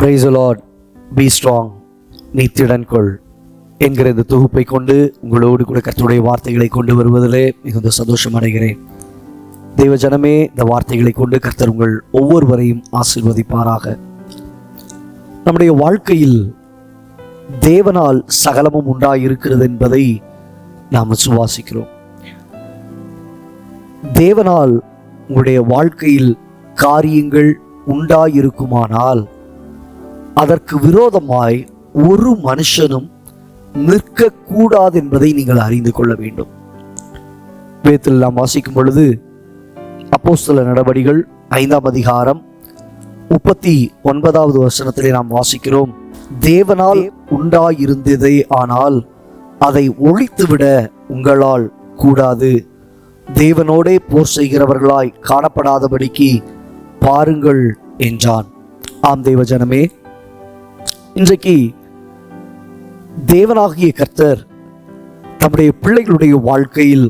Price Lord be strong நீ திடன்கொள் என்கிற இந்த தொகுப்பை கொண்டு உங்களோடு கூட கத்துடைய வார்த்தைகளை கொண்டு வருவதிலே மிகுந்த சந்தோஷம் அடைகிறேன். தெய்வ ஜனமே இந்த வார்த்தைகளை கொண்டு கர்த்தர் உங்கள் ஒவ்வொருவரையும் ஆசிர்வதிப்பாராக. நம்முடைய வாழ்க்கையில் தேவனால் சகலமும் உண்டாயிருக்கிறது என்பதை நாம் சுவாசிக்கிறோம் தேவனால் உங்களுடைய வாழ்க்கையில் காரியங்கள் உண்டாயிருக்குமானால் அதற்கு விரோதமாய் ஒரு மனுஷனும் நிற்கக்கூடாது என்பதை நீங்கள் அறிந்து கொள்ள வேண்டும். வேத்தில் நாம் வாசிக்கும் பொழுது சில நடவடிகள் ஐந்தாம் அதிகாரம் முப்பத்தி ஒன்பதாவது வசனத்திலே நாம் வாசிக்கிறோம். தேவனால் உண்டாயிருந்ததே ஆனால் அதை ஒழித்துவிட உங்களால் கூடாது. தேவனோடே போர் செய்கிறவர்களாய் காணப்படாதபடிக்கு பாருங்கள் என்றான். ஆம் தேவ ஜனமே இன்றைக்கு தேவனாகிய கர்த்தர் தம்முடைய பிள்ளைகளுடைய வாழ்க்கையில்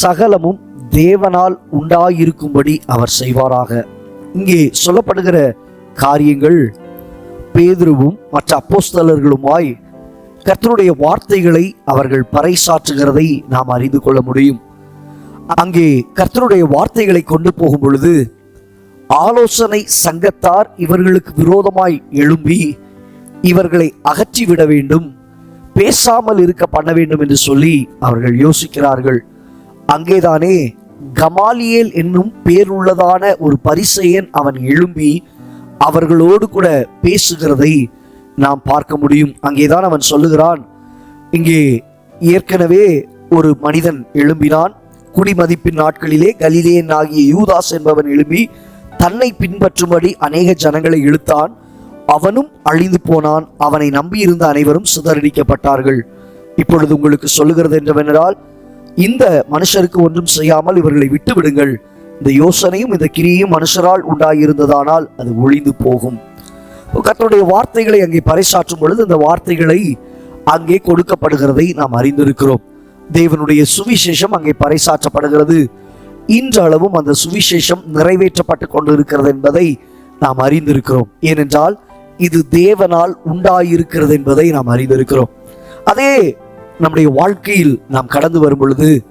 சகலமும் தேவனால் உண்டாயிருக்கும்படி அவர் செய்வாராக. இங்கே சொல்லப்படுகிற காரியங்கள் பேதுருவும் மற்ற அப்போஸ்தலர்களுமாய் கர்த்தருடைய வார்த்தைகளை அவர்கள் பறைசாற்றுகிறதை நாம் அறிந்து கொள்ள முடியும். அங்கே கர்த்தருடைய வார்த்தைகளை கொண்டு போகும் பொழுது ஆலோசனை சங்கத்தார் இவர்களுக்கு விரோதமாய் எழும்பி இவர்களை அகற்றிவிட வேண்டும் பேசாமல் இருக்க பண்ண வேண்டும் என்று சொல்லி அவர்கள் யோசிக்கிறார்கள். அங்கேதானே கமாலியேல் என்னும் பேருள்ளதான ஒரு பரிசெயன் அவன் எழும்பி அவர்களோடு கூட பேசுகிறதை நாம் பார்க்க முடியும். அங்கேதான் அவன் சொல்லுகிறான் இங்கே ஏற்கனவே ஒரு மனிதன் எழும்பினான். குடிமதிப்பின் நாட்களிலே கலிலேயன் ஆகிய யூதாஸ் என்பவன் எழும்பி தன்னை பின்பற்றும்படி அநேக ஜனங்களை இழுத்தான். அவனும் அழிந்து போனான். அவனை நம்பியிருந்த அனைவரும் சிதறடிக்கப்பட்டார்கள். இப்பொழுது உங்களுக்கு சொல்லுகிறது என்றவென்றால் இந்த மனுஷருக்கு ஒன்றும் செய்யாமல் இவர்களை விட்டுவிடுங்கள். இந்த யோசனையும் இந்த கிரியையும் மனுஷரால் உண்டாயிருந்ததானால் அது ஒழிந்து போகும். கத்தனுடைய வார்த்தைகளை அங்கே பறைசாற்றும் பொழுது இந்த வார்த்தைகளை அங்கே கொடுக்கப்படுகிறதை நாம் அறிந்திருக்கிறோம். தேவனுடைய சுவிசேஷம் அங்கே பறைசாற்றப்படுகிறது. இன்றளவும் அந்த சுவிசேஷம் நிறைவேற்றப்பட்டு கொண்டிருக்கிறது என்பதை நாம் அறிந்திருக்கிறோம். ஏனென்றால் இது தேவனால் உண்டாயிருக்கிறது என்பதை நாம் அறிந்திருக்கிறோம். அதே நம்முடைய வாழ்க்கையில் நாம் கடந்து வரும் பொழுது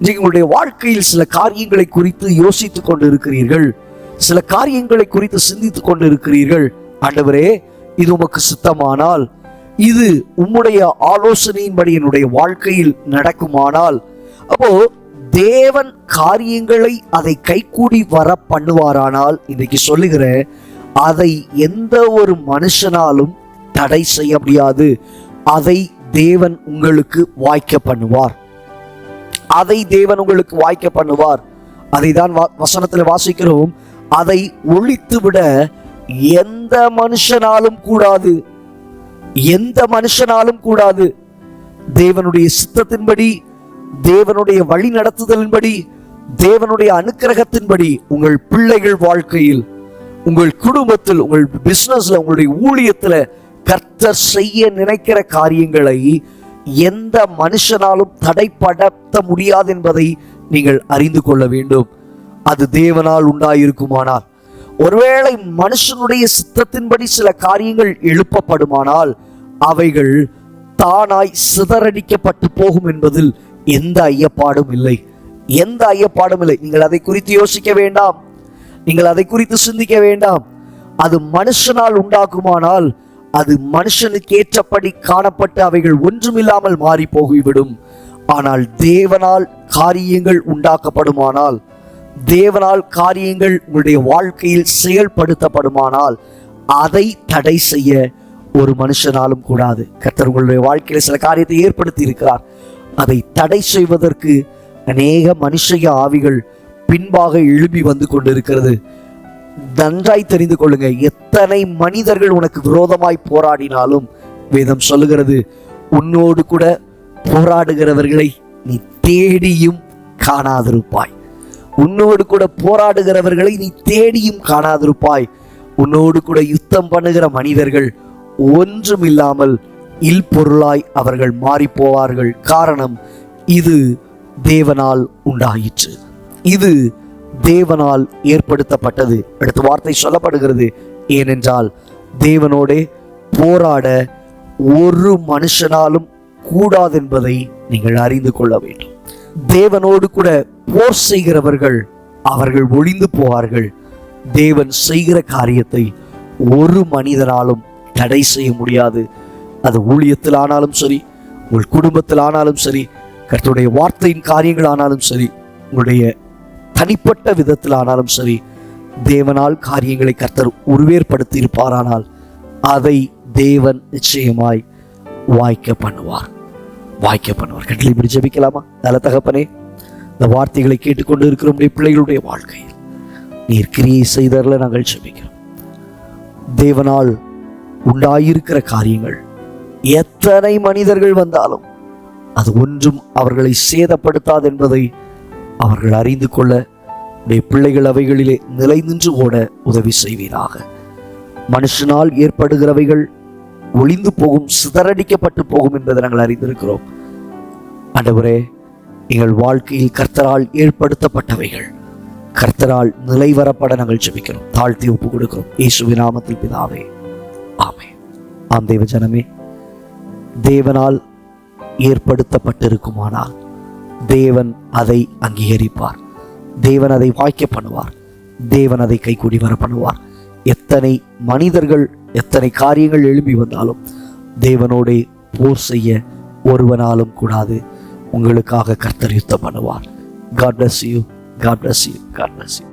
உங்களுடைய வாழ்க்கையில் சில காரியங்களை குறித்து யோசித்துக் கொண்டு இருக்கிறீர்கள் சில காரியங்களை குறித்து சிந்தித்துக் கொண்டு இருக்கிறீர்கள் ஆண்டவரே இது உமக்கு சுத்தமானால் இது உம்முடைய ஆலோசனையின்படி என்னுடைய வாழ்க்கையில் நடக்குமானால் அப்போ தேவன் காரியங்களை அதை கைகூடி வர பண்ணுவாரானால் இன்னைக்கு சொல்லுகிற அதை எந்த ஒரு மனுஷனாலும் தடை செய்ய முடியாது. அதை தேவன் உங்களுக்கு வாய்க்க பண்ணுவார். அதை தேவன் உங்களுக்கு வாய்க்க பண்ணுவார். அதை தான் வசனத்தில் வாசிக்கிறோம். அதை ஒழித்து விட எந்த மனுஷனாலும் கூடாது. எந்த மனுஷனாலும் கூடாது. தேவனுடைய சித்தத்தின்படி தேவனுடைய வழி நடத்துதலின்படி தேவனுடைய அனுக்கிரகத்தின்படி உங்கள் பிள்ளைகள் வாழ்க்கையில் உங்கள் குடும்பத்தில் உங்கள் பிசினஸ்ல உங்களுடைய ஊழியத்துல கர்த்தர் செய்ய நினைக்கிற காரியங்களை எந்த மனுஷனாலும் தடைப்படுத்த முடியாது என்பதை நீங்கள் அறிந்து கொள்ள வேண்டும். அது தேவனால் உண்டாயிருக்குமானால் ஒருவேளை மனுஷனுடைய சித்தத்தின்படி சில காரியங்கள் எழுப்பப்படுமானால் அவைகள் தானாய் சிதறடிக்கப்பட்டு போகும் என்பதில் எந்த ஐயப்பாடும் இல்லை. எந்த ஐயப்பாடும் இல்லை. நீங்கள் அதை குறித்து யோசிக்க வேண்டாம். நீங்கள் அதை குறித்து சிந்திக்க வேண்டாம். அது மனுஷனால் உண்டாக்குமானால் அது மனுஷனுக்கு ஏற்றபடி காணப்பட்டு அவைகள் ஒன்றுமில்லாமல் மாறி போகிவிடும் ஆனால் தேவனால் காரியங்கள் உண்டாக்கப்படுமானால் தேவனால் காரியங்கள் உங்களுடைய வாழ்க்கையில் செயல்படுத்தப்படுமானால் அதை தடை செய்ய ஒரு மனுஷனாலும் கூடாது. கர்த்தர் உங்களுடைய வாழ்க்கையில் சில காரியத்தை ஏற்படுத்தி இருக்கிறார். அதை தடை செய்வதற்கு அநேக மனுஷய ஆவிகள் பின்பாக எழுப்பி வந்து கொண்டிருக்கிறது. நன்றாய் தெரிந்து கொள்ளுங்க எத்தனை மனிதர்கள் உனக்கு விரோதமாய் போராடினாலும் வேதம் சொல்லுகிறது உன்னோடு கூட போராடுகிறவர்களை நீ தேடியும் காணாதிருப்பாய். உன்னோடு கூட போராடுகிறவர்களை நீ தேடியும் காணாதிருப்பாய். உன்னோடு கூட யுத்தம் பண்ணுகிற மனிதர்கள் ஒன்றும் இல்லாமல் இல் பொருளாய் அவர்கள் மாறி போவார்கள். காரணம் இது தேவனால் உண்டாயிற்று. இது தேவனால் ஏற்படுத்தப்பட்டது. அடுத்த வார்த்தை சொல்லப்படுகிறது. ஏனென்றால் தேவனோடே போராட ஒரு மனுஷனாலும் கூடாது என்பதை நீங்கள் அறிந்து கொள்ள வேண்டும். தேவனோடு கூட போர் செய்கிறவர்கள் அவர்கள் ஒளிந்து போவார்கள். தேவன் செய்கிற காரியத்தை ஒரு மனிதனாலும் தடை செய்ய முடியாது. அது ஊழியத்தில் ஆனாலும் சரி உங்கள் குடும்பத்தில் ஆனாலும் சரி கர்த்தருடைய வார்த்தையின் காரியங்கள் ஆனாலும் சரி உங்களுடைய தனிப்பட்ட விதத்தில் ஆனாலும் சரி தேவனால் காரியங்களை கர்த்தர் உருவேற்படுத்தி இருப்பாரானால் அதை தேவன் நிச்சயமாய் வாய்க்க பண்ணுவார். வாய்க்க பண்ணுவார். கட்டளை இப்படி ஜபிக்கலாமா? நல்ல தகப்பனே இந்த வார்த்தைகளை கேட்டுக்கொண்டு இருக்கிற பிள்ளைகளுடைய வாழ்க்கையில். நீர் கிரியை செய்தரில் நாங்கள் ஜபிக்கிறோம். தேவனால் உண்டாயிருக்கிற காரியங்கள் எத்தனை மனிதர்கள் வந்தாலும் அது ஒன்றும் அவர்களை சேதப்படுத்தாது என்பதை அவர்கள் அறிந்து கொள்ள உடைய பிள்ளைகள் அவைகளிலே நிலை நின்று ஓட உதவி செய்வீராக. மனுஷனால் ஏற்படுகிறவைகள் ஒளிந்து போகும் சிதறடிக்கப்பட்டு போகும் என்பதை நாங்கள் அறிந்திருக்கிறோம். ஆண்டவரே எங்கள் வாழ்க்கையில் கர்த்தரால் ஏற்படுத்தப்பட்டவைகள் கர்த்தரால் நிலைவரப்பட நாங்கள் ஜெபிக்கிறோம். தாழ்த்தி ஒப்பு கொடுக்கிறோம். இயேசுவின் நாமத்தில் பிதாவே ஆமே ஆம் தேவ ஜனமே தேவனால் ஏற்படுத்தப்பட்டிருக்குமானால் தேவன் அதை அங்கீகரிப்பார். தேவன் அதை வாய்க்க பண்ணுவார். தேவன் அதை கைகூடி வர பண்ணுவார். எத்தனை மனிதர்கள் எத்தனை காரியங்கள் எழும்பி வந்தாலும் தேவனோடு போர் செய்ய ஒருவனாலும் கூடாது. உங்களுக்காக கர்த்தர் யுத்தம் பண்ணுவார். God bless you God bless you God bless you